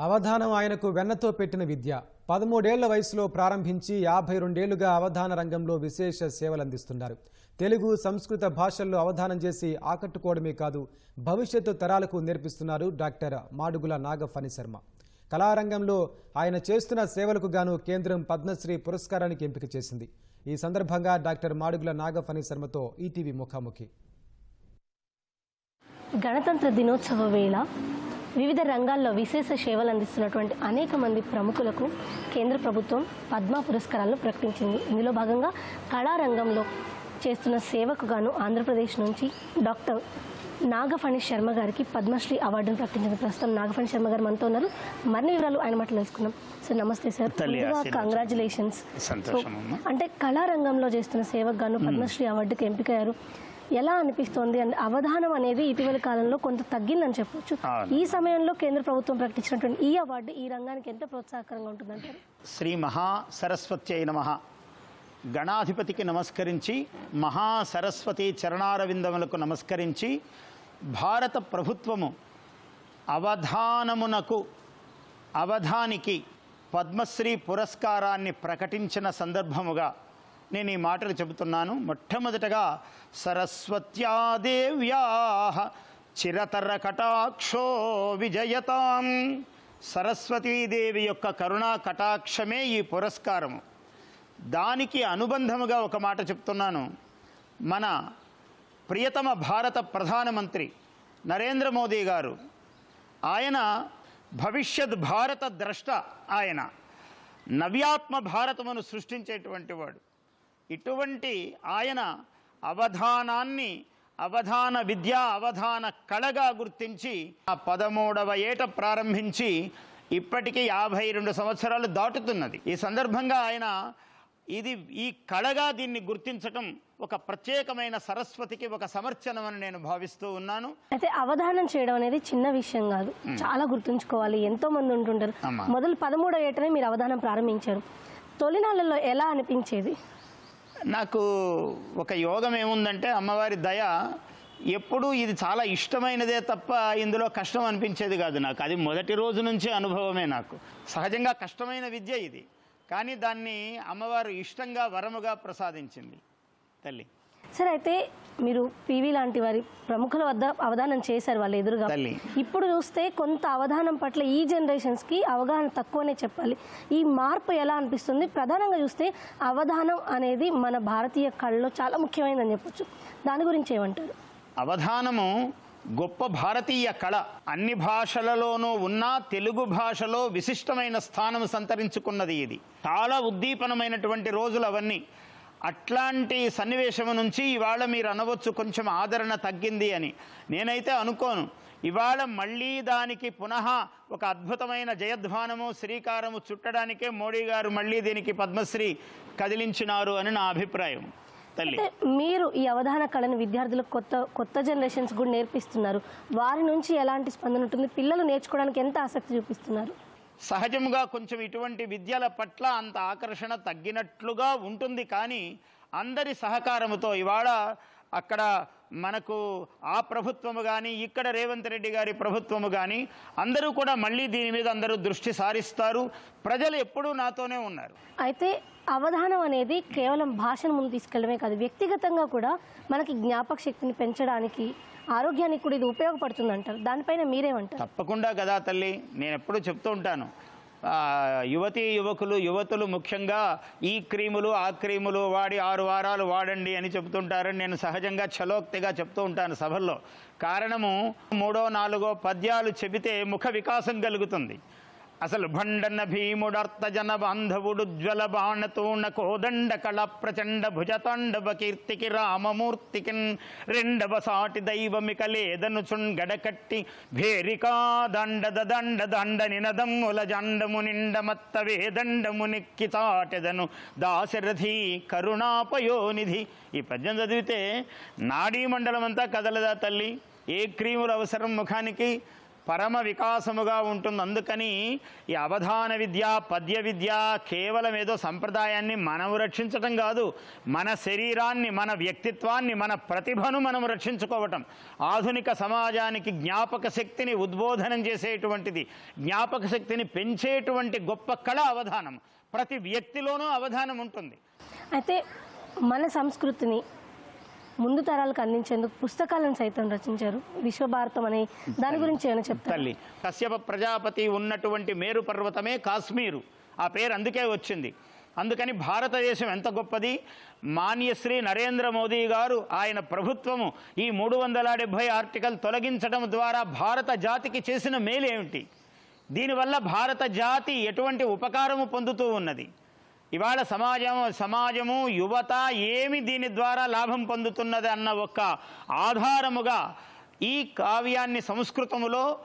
అవధానం ఆయనకు వెన్నతో పెట్టిన విద్య. పదమూడేళ్ళ వయసులో ప్రారంభించి యాభై రెండేళ్ళుగా అవధాన రంగంలో విశేష సేవలందిస్తున్నారు. తెలుగు సంస్కృత భాషల్లో అవధానం చేసి ఆకట్టుకోవడమే కాదు భవిష్యత్తు తరాలకు నేర్పిస్తున్నారు డాక్టర్ మాడుగుల నాగఫణి శర్మ. కళారంగంలో ఆయన చేస్తున్న సేవలకు గాను కేంద్రం పద్మశ్రీ పురస్కారానికి ఎంపిక చేసింది. ఈ సందర్భంగా డాక్టర్ మాడుగుల నాగఫణి శర్మతో ఈటీవీ ముఖాముఖి. గణతంత్ర దినోత్సవ వేళ వివిధ రంగాల్లో విశేష సేవలు అందిస్తున్నటువంటి అనేక మంది ప్రముఖులకు కేంద్ర ప్రభుత్వం పద్మ పురస్కారాలను ప్రకటించింది. ఇందులో భాగంగా కళారంగంలో చేస్తున్న సేవకు గాను ఆంధ్రప్రదేశ్ నుంచి డాక్టర్ నాగఫణి శర్మ గారికి పద్మశ్రీ అవార్డును ప్రకటించింది. ప్రస్తుతం నాగఫణి శర్మ గారు మనతో ఉన్నారు. మరిన్ని వివరాలు ఆయన మాటలు తెలుసుకుందాం. సార్ నమస్తే సార్. కంగ్రాచులేషన్స్. అంటే కళారంగంలో చేస్తున్న సేవకు గాను పద్మశ్రీ అవార్డుకి ఎంపికయ్యారు. ఎలా అనిపిస్తోంది అవధానం అనేది ఇటీవల కాలంలో కొంత తగ్గిందని చెప్పొచ్చు. ఈ సమయంలో కేంద్ర ప్రభుత్వం ప్రకటించినటువంటి ఈ అవార్డు ఈ రంగానికి ఎంత ప్రోత్సాహకరంగా ఉంటుందంటారు? శ్రీ మహా సరస్వత్యై నమ. గణాధిపతికి నమస్కరించి మహా సరస్వతి చరణారవిందములకు నమస్కరించి భారత ప్రభుత్వము అవధానమునకు అవధానికి పద్మశ్రీ పురస్కారాన్ని ప్రకటించిన సందర్భముగా నేను ఈ మాటలు చెబుతున్నాను. మొట్టమొదటగా సరస్వత్యాదేవ్యా చిరతర కటాక్షో విజయతాం. సరస్వతీదేవి యొక్క కరుణా కటాక్షమే ఈ పురస్కారము. దానికి అనుబంధముగా ఒక మాట చెప్తున్నాను. మన ప్రియతమ భారత ప్రధానమంత్రి నరేంద్ర మోదీ గారు ఆయన భవిష్యత్ భారత ద్రష్ట ఆయన నవ్యాత్మ భారతమును సృష్టించేటువంటి వాడు. ఇటువంటి ఆయన అవధానాన్ని అవధాన విద్య అవధాన కళగా గుర్తించి ఆ పదమూడవ ఏట ప్రారంభించి ఇప్పటికీ యాభై రెండు సంవత్సరాలు దాటుతున్నది. ఈ సందర్భంగా ఆయన ఇది ఈ కళగా దీన్ని గుర్తించటం ఒక ప్రత్యేకమైన సరస్వతికి ఒక సమర్చనం అని నేను భావిస్తూ ఉన్నాను. అయితే అవధానం చేయడం అనేది చిన్న విషయం కాదు. చాలా గుర్తుంచుకోవాలి. ఎంతో మంది ఉంటుంటారు. మొదలు పదమూడో ఏటనే మీరు అవధానం ప్రారంభించారు. తొలినాళ్ళలో ఎలా అనిపించేది? నాకు ఒక యోగం ఏముందంటే అమ్మవారి దయ ఎప్పుడూ ఇది చాలా ఇష్టమైనదే తప్ప ఇందులో కష్టం అనిపించేది కాదు నాకు. అది మొదటి రోజు నుంచే అనుభవమే నాకు. సహజంగా కష్టమైన విద్య ఇది. కానీ దాన్ని అమ్మవారు ఇష్టంగా వరముగా ప్రసాదించింది తల్లి. సరే అయితే మీరు పివి లాంటి వారి ప్రముఖుల వద్ద అవధానం చేశారు వాళ్ళ ఎదురుగా. ఇప్పుడు చూస్తే కొంత అవధానం పట్ల ఈ జనరేషన్స్కి అవగాహన తక్కువనే చెప్పాలి. ఈ మార్పు ఎలా అనిపిస్తుంది? ప్రధానంగా చూస్తే అవధానం అనేది మన భారతీయ కళలో చాలా ముఖ్యమైనదని చెప్పొచ్చు. దాని గురించి ఏమంటారు? అవధానము గొప్ప భారతీయ కళ. అన్ని భాషలలోనూ ఉన్న తెలుగు భాషలో విశిష్టమైన స్థానం సంతరించుకున్నది ఇది. చాలా ఉద్దీపనమైనటువంటి రోజులు అవన్నీ. అట్లాంటి సన్నివేశము నుంచి ఇవాళ మీరు అనవచ్చు కొంచెం ఆదరణ తగ్గింది అని. నేనైతే అనుకోను. ఇవాళ మళ్ళీ దానికి పునః ఒక అద్భుతమైన జయధ్వానము శ్రీకారము చుట్టడానికే మోడీ గారు మళ్ళీ దీనికి పద్మశ్రీ కదిలించినారు అని నా అభిప్రాయం. తల్లి. మీరు ఈ అవధాన కళను విద్యార్థులకు కొత్త కొత్త జనరేషన్స్ కూడా నేర్పిస్తున్నారు. వారి నుంచి ఎలాంటి స్పందన ఉంటుంది? పిల్లలు నేర్చుకోవడానికి ఎంత ఆసక్తి చూపిస్తున్నారు? సహజముగా కొంచెం ఇటువంటి విద్యల పట్ల అంత ఆకర్షణ తగ్గినట్లుగా ఉంటుంది. కానీ అందరి సహకారముతో ఇవాళ అక్కడ మనకు ఆ ప్రభుత్వము కానీ ఇక్కడ రేవంత్ రెడ్డి గారి ప్రభుత్వము కానీ అందరూ కూడా మళ్ళీ దీని మీద అందరూ దృష్టి సారిస్తారు. ప్రజలు ఎప్పుడూ నాతోనే ఉన్నారు. అయితే అవధానం అనేది కేవలం భాషను ముందు తీసుకెళ్ళడమే కాదు వ్యక్తిగతంగా కూడా మనకి జ్ఞాపక శక్తిని పెంచడానికి ఆరోగ్యానికి కూడా ఇది ఉపయోగపడుతుంది అంటారు దానిపైన మీరేమంటారు? తప్పకుండా కదా తల్లి. నేను ఎప్పుడూ చెప్తూ ఉంటాను. యువతీ యువకులు యువతులు ముఖ్యంగా ఈ క్రీములు ఆ క్రీములు వాడి ఆరు వారాలు వాడండి అని చెప్తుంటారని నేను సహజంగా చలోక్తిగా చెప్తూ ఉంటాను సభల్లో. కారణము మూడో నాలుగో పద్యాలు చెబితే ముఖ వికాసం కలుగుతుంది. అసలు భండన భీముడర్తజన బాంధవుడు జ్వల బాణతూణ కోదండ కళ ప్రచండ భుజతాండవ కీర్తికి రామమూర్తికిన్ రెండవ సాటి దైవమిక లేదను గడకట్టి భేరికా దండద దండ దండ నినదమ్ముల జండము నిండమత్త వేదండము నిక్కి చాటెదను దాశరథి కరుణాపయోనిధి. ఈ పద్యం చదివితే నాడీ మండలం అంతా కదలదా తల్లి? ఏ క్రీములు అవసరం ముఖానికి? పరమ వికాసముగా ఉంటుంది. అందుకని ఈ అవధాన విద్య పద్య విద్య కేవలం ఏదో సంప్రదాయాన్ని మనము రక్షించటం కాదు. మన శరీరాన్ని మన వ్యక్తిత్వాన్ని మన ప్రతిభను మనం రక్షించుకోవటం. ఆధునిక సమాజానికి జ్ఞాపక శక్తిని ఉద్బోధనం చేసేటువంటిది జ్ఞాపక శక్తిని పెంచేటువంటి గొప్ప కళ అవధానం. ప్రతి వ్యక్తిలోనూ అవధానం ఉంటుంది. అయితే మన సంస్కృతిని ముందు తరాలకు అందించేందుకు పుస్తకాలను సైతం రచించారు విశ్వభారతం అనే దాని గురించి ఏమైనా చెప్తారు? తల్లి. కశ్యప ప్రజాపతి ఉన్నటువంటి మేరు పర్వతమే కాశ్మీరు. ఆ పేరు అందుకే వచ్చింది. అందుకని భారతదేశం ఎంత గొప్పది? మాన్యశ్రీ నరేంద్ర మోదీ గారు ఆయన ప్రభుత్వము ఈ మూడు వందల డెబ్భై ఆర్టికల్ తొలగించడం ద్వారా భారత జాతికి చేసిన మేలు ఏమిటి దీనివల్ల భారత జాతి ఎటువంటి ఉపకారము పొందుతూ ఉన్నది? ఇవాళ సమాజము సమాజము యువత ఏమి దీని ద్వారా లాభం పొందుతున్నది అన్న ఒక ఆధారముగా ఈ కావ్యాన్ని సంస్కృతములో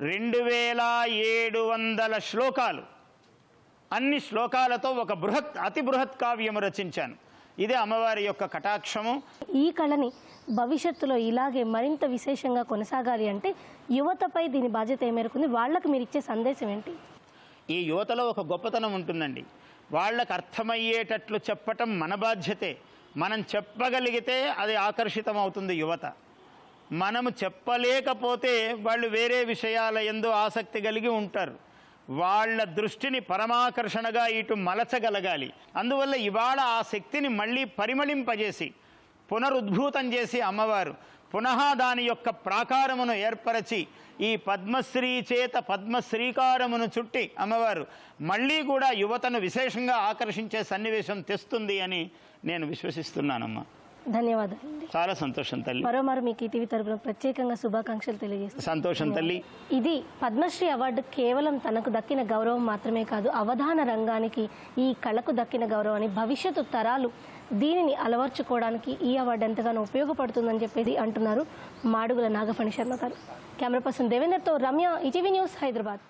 రెండు వేల ఏడు వందల శ్లోకాలు. అన్ని శ్లోకాలతో ఒక బృహత్ అతి బృహత్ కావ్యము రచించాను. ఇదే అమ్మవారి యొక్క కటాక్షము. ఈ కళని భవిష్యత్తులో ఇలాగే మరింత విశేషంగా కొనసాగాలి అంటే యువతపై దీని బాధ్యత ఏ మేరకు ఉంది వాళ్ళకి మీరు ఇచ్చే సందేశం ఏంటి? ఈ యువతలో ఒక గొప్పతనం ఉంటుందండి. వాళ్ళకు అర్థమయ్యేటట్లు చెప్పటం మన బాధ్యతే. మనం చెప్పగలిగితే అది ఆకర్షితం అవుతుంది యువత. మనము చెప్పలేకపోతే వాళ్ళు వేరే విషయాల ఎందు ఆసక్తి కలిగి ఉంటారు. వాళ్ళ దృష్టిని పరమాకర్షణగా ఇటు మలచగలగాలి. అందువల్ల ఇవాళ ఆ శక్తిని మళ్ళీ పరిమళింపజేసి పునరుద్భూతం చేసి అమ్మవారు. పునః దాని యొక్క ప్రాకారమును ఏర్పరచి ఈ పద్మశ్రీ చేత పద్మశ్రీకారమును చుట్టి అమ్మవారు మళ్ళీ కూడా యువతను విశేషంగా ఆకర్షించే సన్నివేశం తెస్తుంది అని నేను విశ్వసిస్తున్నానమ్మా. ధన్యవాదాలు చాలా సంతోషం తల్లి. మరోమారు మీకు ఈ టీవీ తరపున ప్రత్యేకంగా శుభాకాంక్షలు తెలియజేస్తాను సంతోషం తల్లి. ఇది పద్మశ్రీ అవార్డు కేవలం తనకు దక్కిన గౌరవం మాత్రమే కాదు అవధాన రంగానికి ఈ కళకు దక్కిన గౌరవం అని భవిష్యత్తు తరాలు దీనిని అలవర్చుకోవడానికి ఈ అవార్డు ఎంతగానో ఉపయోగపడుతుందని చెప్పేసి అంటున్నారు మాడుగుల నాగఫణి శర్మ గారు. కెమెరా పర్సన్ దేవేందర్తో రమ్య ఈటీవీ న్యూస్ హైదరాబాద్.